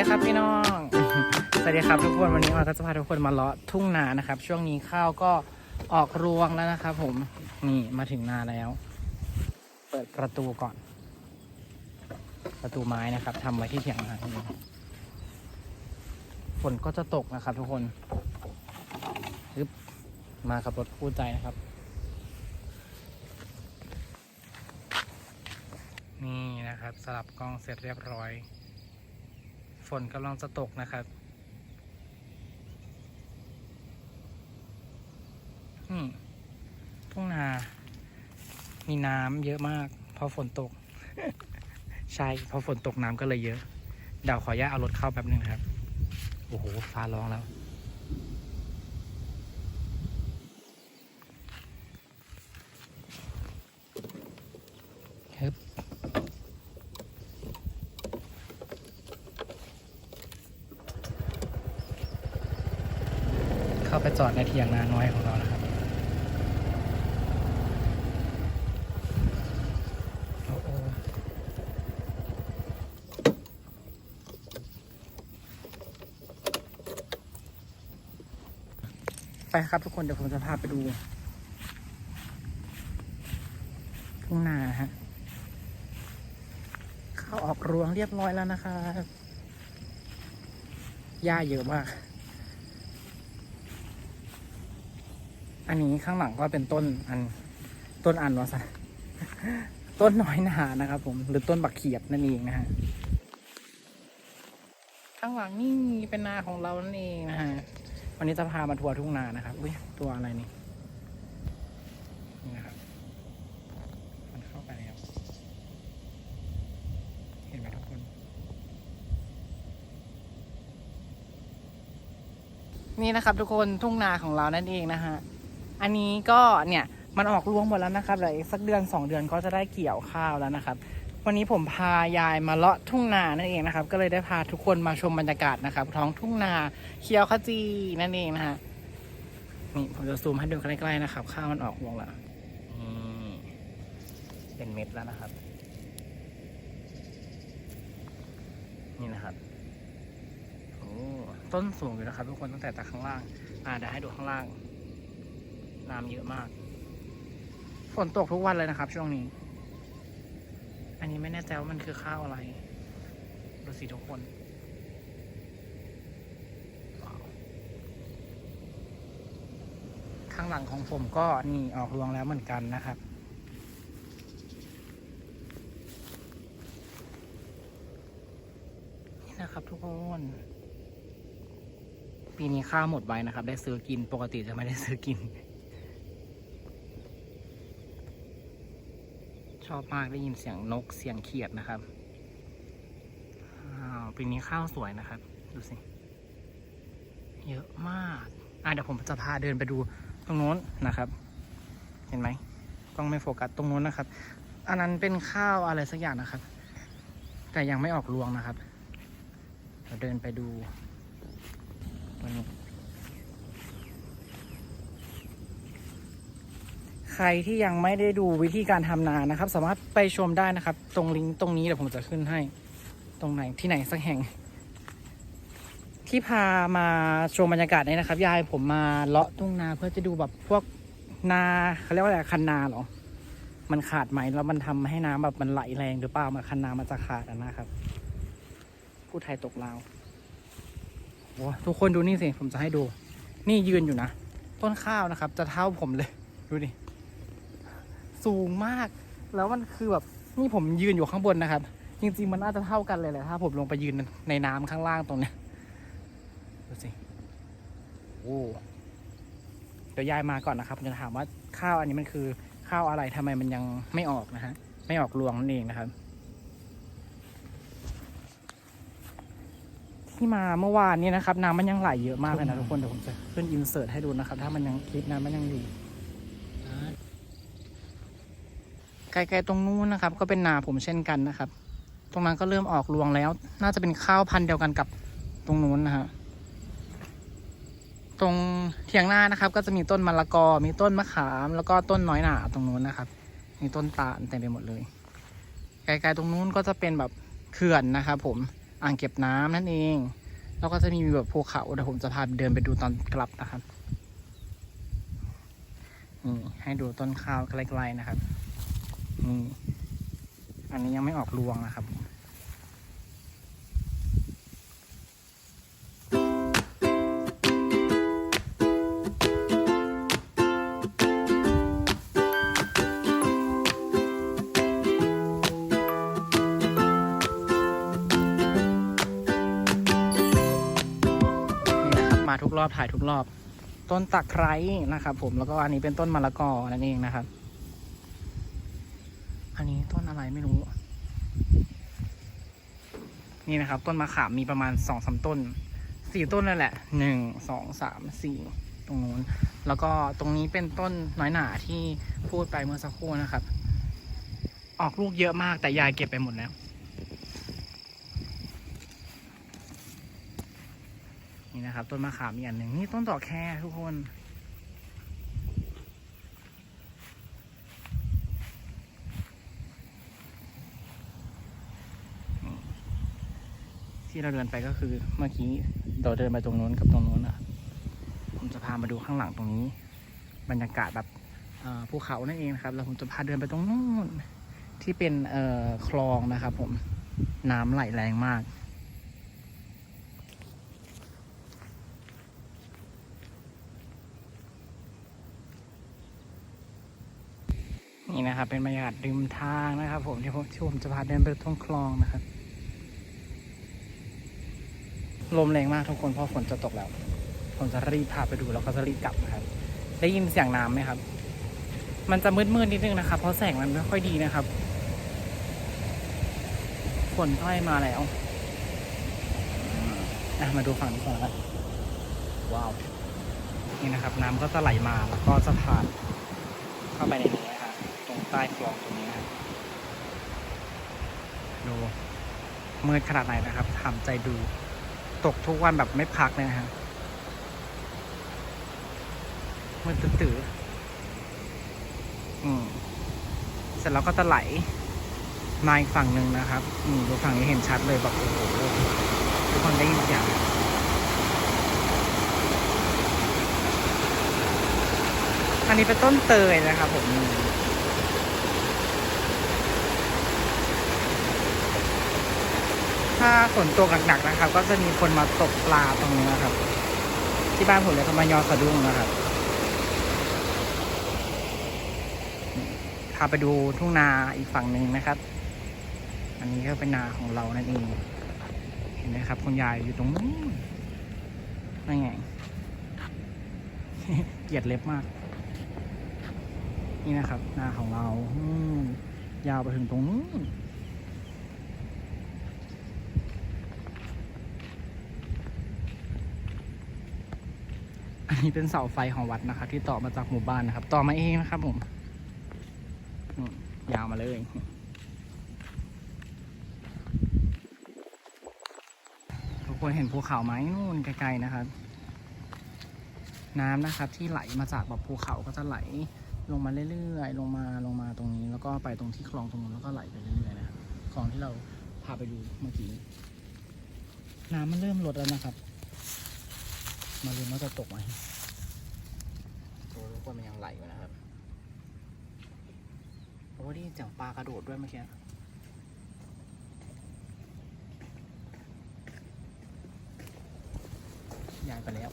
ดีครับพี่น้อง สวัสดีครับทุกคนวันนี้ออยก็จะพาทุกคนมาเลาะทุ่งนานะครับ ช่วงนี้ข้าวก็ออกรวงแล้วนะครับผม นี่มาถึงนาแล้ว เปิดประตูก่อน ประตูไม้นะครับทำไว้ที่เถียงนาฝนก็จะตกนะครับ ทุกคนฮึบมาขับรถคู่ใจนะครับ นี่นะครับสลับกล้องเสร็จเรียบร้อย ฝนกำลังจะตกนะครับ นี่ทุ่งนา มีน้ำเยอะมากเพราะฝนตก ใช่เพราะฝนตกน้ำก็เลยเยอะเดี๋ยวขออนุญาตเอารถเข้าแป๊บหนึ่งครับ โอ้โห ฟ้าร้องแล้วฮึบ ไปจอดในเถียงนาน้อยของเรานะครับไปครับทุกคนเดี๋ยวผมจะพาไปดูทุ่งนาฮะเข้าออกรวงเรียบร้อยแล้วนะครับหญ้าเยอะมาก อันนี้ข้างหลังก็เป็นต้นอันต้นอันวะสะต้นน้อยหนานะครับผมหรือต้นบักเขียบนั่นเองนะฮะข้างหลังนี่เป็นนาของเรานั่นเองนะฮะวันนี้จะพามาทัวร์ทุ่งนานะครับอุ้ยตัวอะไรนี่นี่นะครับมันเข้าไปแล้วเห็นไหมทุกคนนี่นะครับ ทุกคนทุ่งนาของเรานั่นเองนะฮะ อันนี้ก็เนี่ยมันออกรวงหมดแล้วนะครับเหลืออีกสักเดือนสองเดือนก็จะได้เกี่ยวข้าวแล้วนะครับ วันนี้ผมพายายมาเลาะทุ่งนานั่นเองนะครับ ก็เลยได้พาทุกคนมาชมบรรยากาศนะครับ ท้องทุ่งนาเขียวขจีนั่นเองนะฮะนี่ผมจะซูมให้ดูใกล้ๆนะครับ ข้าวมันออกรวงแล้วนี่เป็นเม็ดแล้วนะครับ นี่นะครับโอ้ต้นสูงอยู่นะครับ ทุกคนตั้งแต่จาข้างล่าง อ่าเดี๋ยวให้ดูข้างล่าง น้ำเยอะมาก ฝนตกทุกวันเลยนะครับ ช่วงนี้ อันนี้ไม่แน่ใจว่ามันคือข้าวอะไรดูสิทุกคนข้างหลังของผมก็นี่ออกรวงแล้วเหมือนกันนะครับ นี่นะครับทุกคนปีนี้ข้าวหมดไวนะครับ ได้ซื้อกินปกติจะไม่ได้ซื้อกิน ชอบมากได้ยินเสียงนกเสียงเขียดนะครับอ้าวปีนี้ข้าวสวยนะครับ ดูสิ เยอะมากอะเดี๋ยวผมจะพาเดินไปดูตรงโน้นนะครับ เห็นไหมต้องไม่โฟกัสตรงโน้นนะครับ อันนั้นเป็นข้าวอะไรสักอย่างนะครับ แต่ยังไม่ออกรวงนะครับเดี๋ยวเดินไปดูตัวนี้ ใครที่ยังไม่ได้ดูวิธีการทำนานะครับ สามารถไปชมได้นะครับ ตรงลิงก์ตรงนี้เดี๋ยวผมจะขึ้นให้ ตรงไหนที่ไหนสักแห่ง ที่พามาชมบรรยากาศนี้นะครับ ยายผมมาเลาะทุ่งนาเพื่อจะดูแบบพวกนาเขาเรียกว่าอะไรคันนาเหรอ มันขาดไหมแล้วมันทำให้น้ำแบบมันไหลแรงหรือเปล่ามันคันนามันจะขาดนะครับผู้ไทยตกลาวโอ้ทุกคนดูนี่สิผมจะให้ดู นี่ยืนอยู่นะ ต้นข้าวนะครับ จะเท่าผมเลย ดูดิ สูงมาก แล้วมันคือแบบนี่ผมยืนอยู่ข้างบนนะครับ จริงๆมันน่าจะเท่ากันเลยแหละถ้าผมลงไปยืนในน้ำข้างล่างตรงเนี้ยดูสิโอ้เดี๋ยวยายมาก่อนนะครับผมจะถามว่าข้าวอันนี้มันคือข้าวอะไรทำไมมันยังไม่ออกนะฮะไม่ออกรวงนั่นเองนะครับ ที่มาเมื่อวานนี้นะครับน้ำมันยังไหลเยอะมากเลยนะทุกคนเดี๋ยวผมจะขึ้นอินเสิร์ตให้ดูนะครับ ถ้ามันยังคลิปน้ำมันยังอยู่ ไกลๆตรงนู้นนะครับ ก็เป็นนาผมเช่นกันนะครับ ตรงนั้นก็เริ่มออกรวงแล้ว น่าจะเป็นข้าวพันธุ์เดียวกันกับตรงนู้นนะฮะตรงเถียงหน้านะครับ ก็จะมีต้นมะละกอ มีต้นมะขาม แล้วก็ต้นน้อยหนาตรงนู้นนะครับ มีต้นตาลเต็มไปหมดเลยไกลๆตรงนู้นก็จะเป็นแบบเขื่อนนะครับผมอ่างเก็บน้ำนั่นเอง แล้วก็จะมีแบบภูเขาเดี๋ยวผมจะพาเดินไปดูตอนกลับนะครับนี่ให้ดูต้นข้าวใกล้ๆนะครับ นี่อันนี้ยังไม่ออกรวงนะครับนี่นะครับมาทุกรอบถ่ายทุกรอบ ต้นตะไคร้นะครับ ผมแล้วก็อันนี้เป็นต้นมะละกอนั่นเองนะครับ ไม่รู้ นี่นะครับ ต้นมะขามมีประมาณสองสามต้นสี่ต้นนั่นแหละหนึ่งสองสามสี่ตรงนู้น แล้วก็ตรงนี้เป็นต้นน้อยหนาที่พูดไปเมื่อสักครู่นะครับ ออกลูกเยอะมากแต่ยายเก็บไปหมดแล้วนี่นะครับ ต้นมะขามอีกอันหนึ่งนี่ต้นดอกแครทุกคน ที่เราเดินไปก็คือเมื่อกี้เราเดินไปตรงนู้นกับตรงนู้นนะครับผมจะพามาดูข้างหลังตรงนี้ บรรยากาศแบบภูเขานั่นเองนะครับ แล้วผมจะพาเดินไปตรงนู้นที่เป็นเออคลองนะครับ ผมน้ำไหลแรงมากนี่นะครับเป็นบรรยากาศริมทางนะครับ ผมที่ผมที่ผมจะพาเดินไปตรงคลองนะครับ ลมแรงมากทุกคนเพราะฝนจะตกแล้วผมจะรีบพาไปดูแล้วก็จะรีบกลับนะครับ ได้ยินเสียงน้ำไหมครับ มันจะมืดๆนิดนึงนะครับ เพราะแสงมันไม่ค่อยดีนะครับ ฝนใกล้มาแล้วอะมาดูฝั่งนี้ก่อนนะครับว้าว นี่นะครับ น้ำก็จะไหลมาแล้วก็จะผ่านเข้าไปในนี้นะครับตรงใต้คลองตรงนี้นะครับดูมืดขนาดไหนนะครับทำใจดู ตกทุกวันแบบไม่พักเลยนะฮะมันตื่นๆอืมเสร็จแล้วก็จะไหลมาอีกฝั่งหนึ่งนะครับอืมดูฝั่งนี้เห็นชัดเลยแบบโอ้โหทุกคนได้ยินเสียงอันนี้เป็นต้นเตยนะครับผม ถ้าฝนตกหนักๆนะครับ ก็จะมีคนมาตกปลาตรงนี้นะครับ ที่บ้านผมเลยกมายอสะดุ้งนะครับพาไปดูทุ่งนาอีกฝั่งหนึ่งนะครับ อันนี้ก็เป็นนาของเรานั่นเอง เห็นไหมครับ คุณยายอยู่ตรงนู้นนั่นไงเกลียดเล็บมาก นี่นะครับ นาของเราอืยาวไปถึงตรงนู้น อันนี้เป็นเสาไฟของวัดนะครับที่ต่อมาจากหมู่บ้านนะครับ ต่อมาเองนะครับผมอืมยาวมาเลยทุกคนเห็นภูเขาไหมนู่นไกลๆนะครับ น้ำนะครับที่ไหลมาจากแบบภูเขาก็จะไหลลงมาเรื่อยๆ ลงมาลงมาตรงนี้ แล้วก็ไปตรงที่คลองตรงนู้นแล้วก็ไหลไปเรื่อยๆนะครับคลองที่เราพาไปดูเมื่อกี้น้ำมันเริ่มลดแล้วนะครับ มาลุ้นว่าจะตกไหมโอ้ทุกคนมันยังไหลอยู่นะครับโอ้ได้ยินเสียงปลากระโดดด้วยเมื่อกี้ย้ายไปแล้ว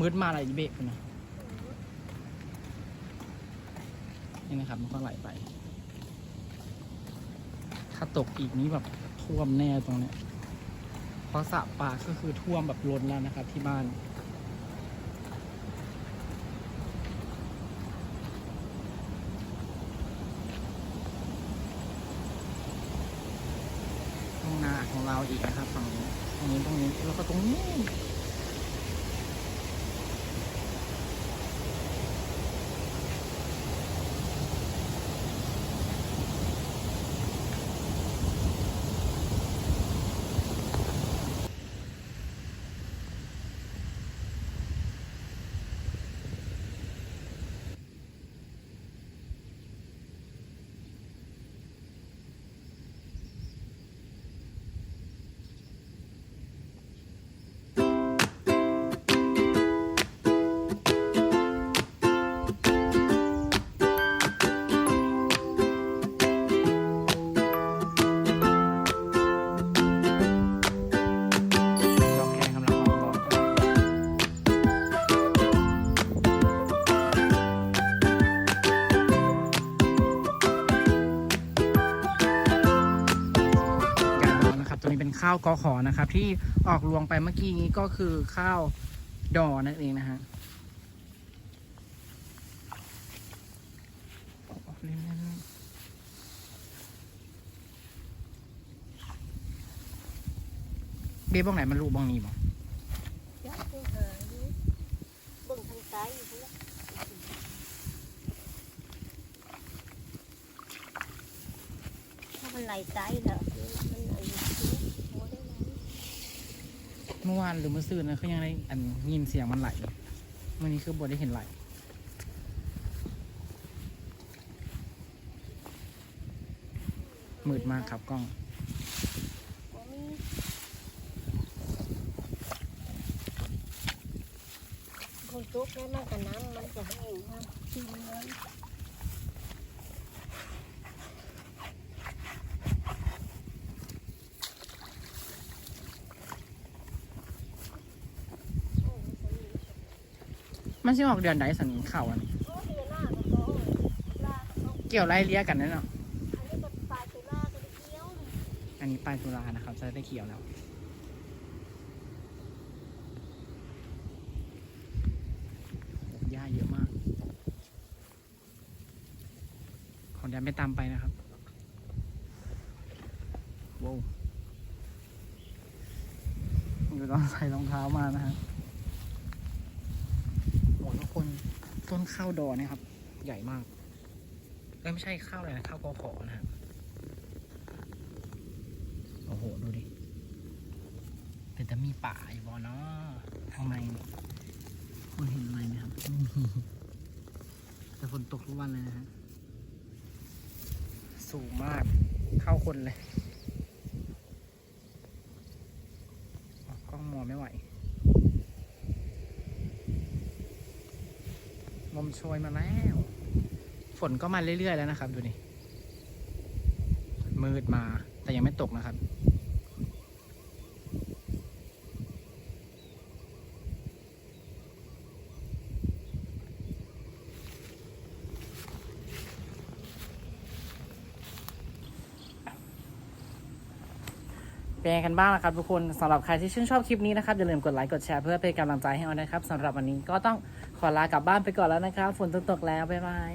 มืดมาอะไรเบรกคุณนะนี่นะครับมันก็ไหลไป ถ้าตกอีกนี้แบบท่วมแน่ตรงเนี้ยเพราะสระปลาก็คือท่วมแบบล้นแล้วนะครับ ที่บ้าน ตรงนาของเราอีกนะครับฝั่งนี้ตรงนี้ตรงนี้แล้วก็ตรงนี้าวกอขอนะครับ ที่ออกรวงไปเมื่อกี้นี้ก็คือข้าวดอนั่นเองนะฮะเบี้ยบ้องไหนมันรูบ้องนี้บ่ยักษ์ไปหาอเบิ่งทางซ้ายอะถ้ามันไหลซ้ายแล้วมันไหลอยู่พุ่นละโอ้ได้ไหล เมื่อวานหรือเมื่อซื่นนะเขายังได้อันยินเสียงมันไหลวันนี้คือบทได้เห็นไหลมืดมากครับกล้องคนตุกได้มากกับน้ำมันจะแห้งมาก มันสิออกเดือนใดสันข่าอันนี้เกี่ยวไล่เลียกันนั่นเนาะอันนี้ปลายตุลาก็ได้เขียวอันนี้ปลายตุลานะครับ จะได้เขียวแล้วหญ้าเยอะมาก ของแดนไม่ตามไปนะครับว้าวอยู่ต้องใส่รองเท้ามานะฮะโอ้ ทุกคนต้นข้าวดอเนี่ยครับ ใหญ่มากเอ้ไม่ใช่ข้าวอะไรนะข้าวกอขอนะฮะโอ้โห ดูดิแต่จะมีป่าอยู่บ่เนาะข้างในคุณเห็นอะไรไหมครับไม่มีแต่ฝนตกทุกวันเลยนะฮะสูงมาก เข้าคนเลยออกกล้องมัวไม่ไหว ลม โชยมาแล้ว ฝนก็มาเรื่อยๆแล้วนะครับ ดูนี่มืดมาแต่ยังไม่ตกนะครับ เป็นยังไงกันบ้างนะครับทุกคนสำหรับใครที่ชื่นชอบคลิปนี้นะครับอย่าลืมกดไลค์กดแชร์เพื่อเป็นกำลังใจให้เอานะครับสำหรับวันนี้ก็ต้องขอลากลับบ้านไปก่อนแล้วนะครับฝนตกแล้วบ๊ายบาย